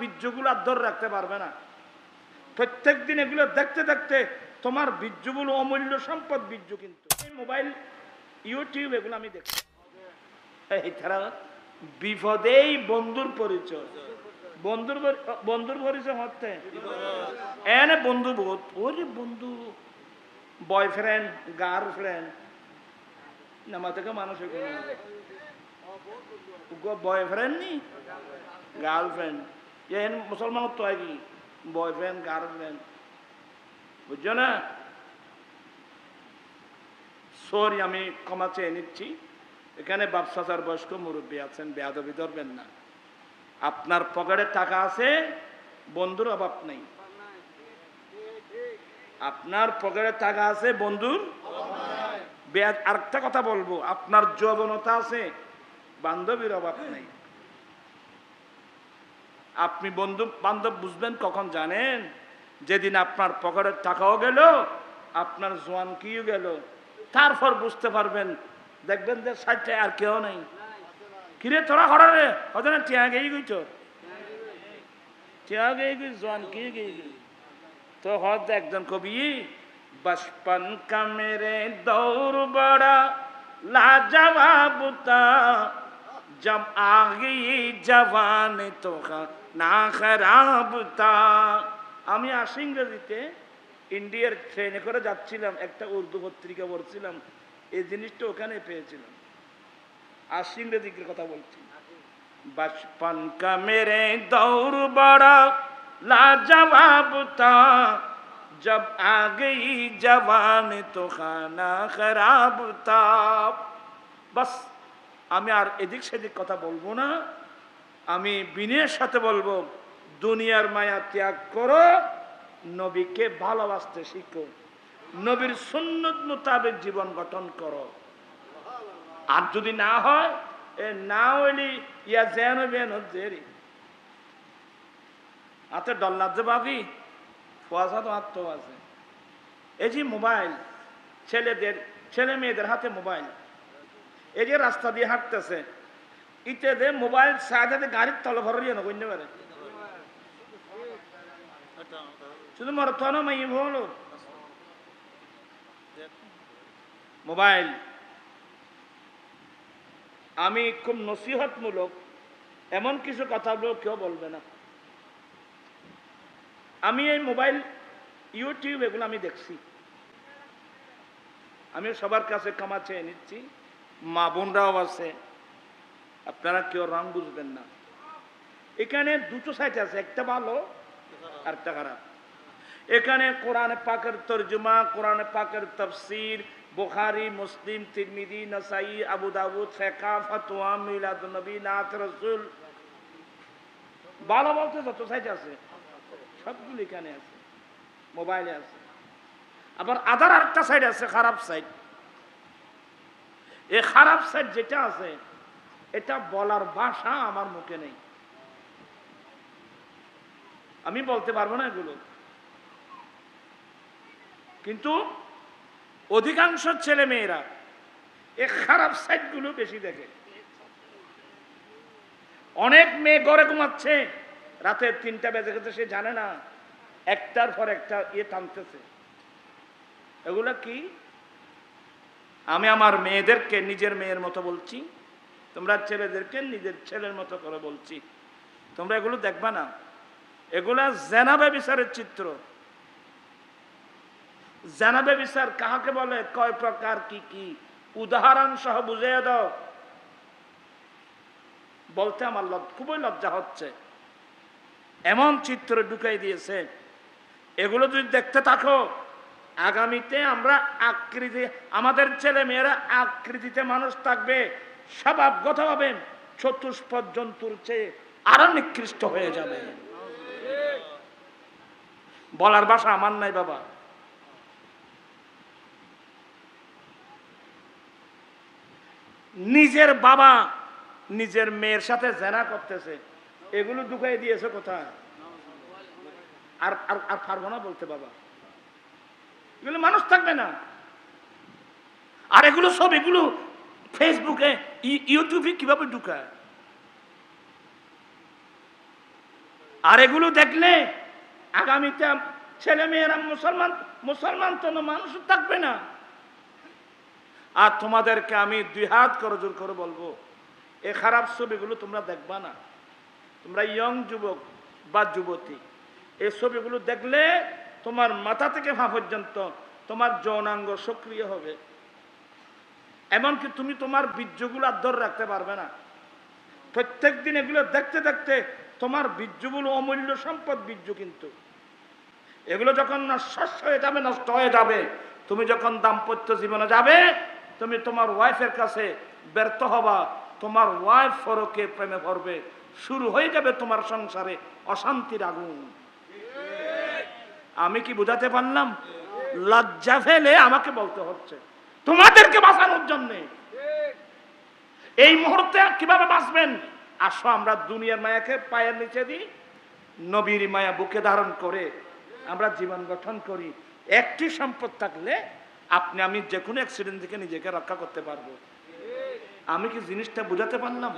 বীর্যগুলো আর ধরে রাখতে পারবে না। প্রত্যেক দিন এগুলো দেখতে দেখতে তোমার বীর্যগুলো অমূল্য সম্পদ বীর্য কিন্তু। মোবাইল, ইউটিউব এগুলো আমি ছাড়া বিপদেই বন্ধুর পরিচয়। বন্ধুর বন্ধুর পরিচয় এনে বন্ধু বোধ ওরে বন্ধু বয়ফ্রেন্ড গার্লফ্রেন্ড নামা থেকে মানুষ বয়ফ্রেন্ড নি? গার্লফ্রেন্ড এন মুসলমান তো হয় বয়ফ্রেন্ড গার্লফ্রেন্ড বুঝছ না সরি আমি ক্ষমা চেয়ে নিচ্ছি। এখানে বাপসাচার বয়স্ক মুরব্বী আছেন, বেয়াদবি ধরবেন না। আপনার পকেটে টাকা আছে, বন্ধুর অভাব নেই। আপনার পকেটে টাকা আছে, বন্ধুর আরেকটা কথা বলব, আপনার যৌবনতা আছে, বান্ধবীর অভাব নেই। আপনি বন্ধু বান্ধব বুঝবেন কখন জানেন যেদিন আপনার পকেটের টাকাও গেল আপনার জোয়ান কিও গেল তারপর বুঝতে পারবেন দেখবেন যে সাইডে আর কেউ নেই কিরে তোরা হরে হতে না টিয়া গেই গইছ টিয়া গেই গই জোয়ান কি গেই গই তো হত একজন কবি बचपन का मेरे दौर बड़ा लाजवाब था जब आ गई जवान तो না আমি আসি ইংরেজিতে, ইন্ডিয়ার ট্রেনে করে যাচ্ছিলাম, একটা উর্দু পত্রিকা পড়ছিলাম, এই জিনিসটা ওখানে পেয়েছিলাম। আসি ইংরেজির কথা বলছি। মেরে দৌড় বড়া লাজবাব তা জব আগে জবান তো খানা খারাপ তা বাস, আমি আর এদিক সেদিক কথা বলব না। আমি বিনয়ের সাথে বলব, দুনিয়ার মায়া ত্যাগ করো, নবীকে ভালোবাসতে শিখো। নবীর সুন্নত মোতাবেক জীবন গঠন করো। আর যদি না হয়, এ না হইলি ইয়া যেন বেন জেরি হাতে ডল্লার যে ভাবি পয়সা তো তো আছে। এই যে মোবাইল, ছেলেদের, ছেলে মেয়েদের হাতে মোবাইল, এই যে রাস্তা দিয়ে হাঁটতেছে ইতে দে মোবাইল সাইডে গাড়ির তলে না কইতে পারে শুধু মর তো মাই মোবাইল। আমি খুব নসিহতমূলক এমন কিছু কথা বলব কেউ বলবে না। আমি এই মোবাইল, ইউটিউব এগুলো আমি দেখছি। আমি সবার কাছে ক্ষমা চেয়ে নিচ্ছি। মা বোনরাও আছে। আপনারা কেউ রং বুঝবেন না। এখানে দুটো সাইট আছে, একটা ভালো আর একটা খারাপ। এখানে কোরআন পাকের তর্জমা, কোরআন পাকের তফসির, বুখারি, মুসলিম তিরমিদি নসাই, আবু দাউদ, ফেকা, ফতোয়া নবী, নাথ রসুল। ভালো বলতে যত সাইড আছে, সবগুলো এখানে আছে মোবাইলে আছে। আবার আদার আরেকটা সাইড আছে, খারাপ সাইড এই খারাপ সাইড যেটা আছে এটা বলার ভাষা আমার মুখে নেই। আমি বলতে পারব না এগুলো। কিন্তু অধিকাংশ ছেলে মেয়েরা এই খারাপ সাইডগুলো বেশি দেখে। অনেক মেয়ে ঘরে ঘুমাচ্ছে রাতে তিনটা বেজে গেছে, সে জানে না, একটার পর একটা ইয়ে টানতেছে। এগুলো কি? আমি আমার মেয়েদেরকে নিজের মেয়ের মতো বলছি তোমরা ছেলেদেরকে নিজের ছেলের মতো করে বলছি। তোমরা এগুলো দেখবা না। এগুলা জেনাবে বিচারের চিত্র। জানাবে বিচার কাহাকে বলে? কয় প্রকার, কি কি? উদাহরণ সহ বুঝিয়ে দাও। বলতে আমার খুবই লজ্জা হচ্ছে। এমন চিত্র ঢুকাই দিয়েছে। এগুলো যদি দেখতে থাকো, আগামীতে আমরা আকৃতি, আমাদের ছেলে মেয়েরা আকৃতিতে মানুষ থাকবে। স্বভাবগতভাবে চতুষ্পদ জন্তুর চেয়ে আরও নিকৃষ্ট হয়ে যাবে। বলার ভাষা আমার নাই বাবা। নিজের বাবা নিজের মেয়ের সাথে জেনা করতেছে, এগুলো ঢুকাই দিয়েছে কোথায়? আর আর পারব না বলতে বাবা। এগুলো মানুষ থাকবে না। আর এগুলো সব এগুলো ফেসবুকে ইউটিউবে কীভাবে ঢুকায়? আর এগুলো দেখলে আগামীতে ছেলে মেয়েরা মুসলমান মুসলমান তো মানুষ থাকবে না। আর তোমাদেরকে আমি দুই হাত করে জোর করে বলব, এ খারাপ ছবিগুলো তোমরা দেখবা না। তোমরা ইয়ং যুবক বা যুবতী এই ছবিগুলো দেখলে তোমার মাথা থেকে পা পর্যন্ত তোমার যৌনাঙ্গ সক্রিয় হবে। এমনকি তুমি তোমার বীর্যগুলো ধরে রাখতে পারবে না। প্রত্যেক দিন এগুলো দেখতে দেখতে তোমার বীর্যগুলো অমূল্য সম্পদ বীর্য কিন্তু। এগুলো যখন নষ্ট হয়ে যাবে, নষ্ট হয়ে যাবে, তুমি যখন দাম্পত্য জীবনে যাবে, তুমি তোমার ওয়াইফের কাছে ব্যর্থ হবা, তোমার ওয়াইফ ফরকে প্রেমে ভরবে, শুরু হয়ে যাবে তোমার সংসারে অশান্তির আগুন। আমি কি বুঝাতে পারলাম? লজ্জা ফেলে আমাকে বলতে হচ্ছে। তোমাদেরকে বাঁচানোর জন্য। এই মুহূর্তে কীভাবে বাঁচবেন? আসো, আমরা দুনিয়ার মায়াকে পায়ের নিচে দিই, নবীর মায়া বুকে ধারণ করে আমরা জীবন গঠন করি। একটি সম্পদ থাকলে আপনি, আমি যে কোনো অ্যাক্সিডেন্ট থেকে নিজেকে রক্ষা করতে পারব। আমি কি জিনিসটা বুঝাতে পারলাম?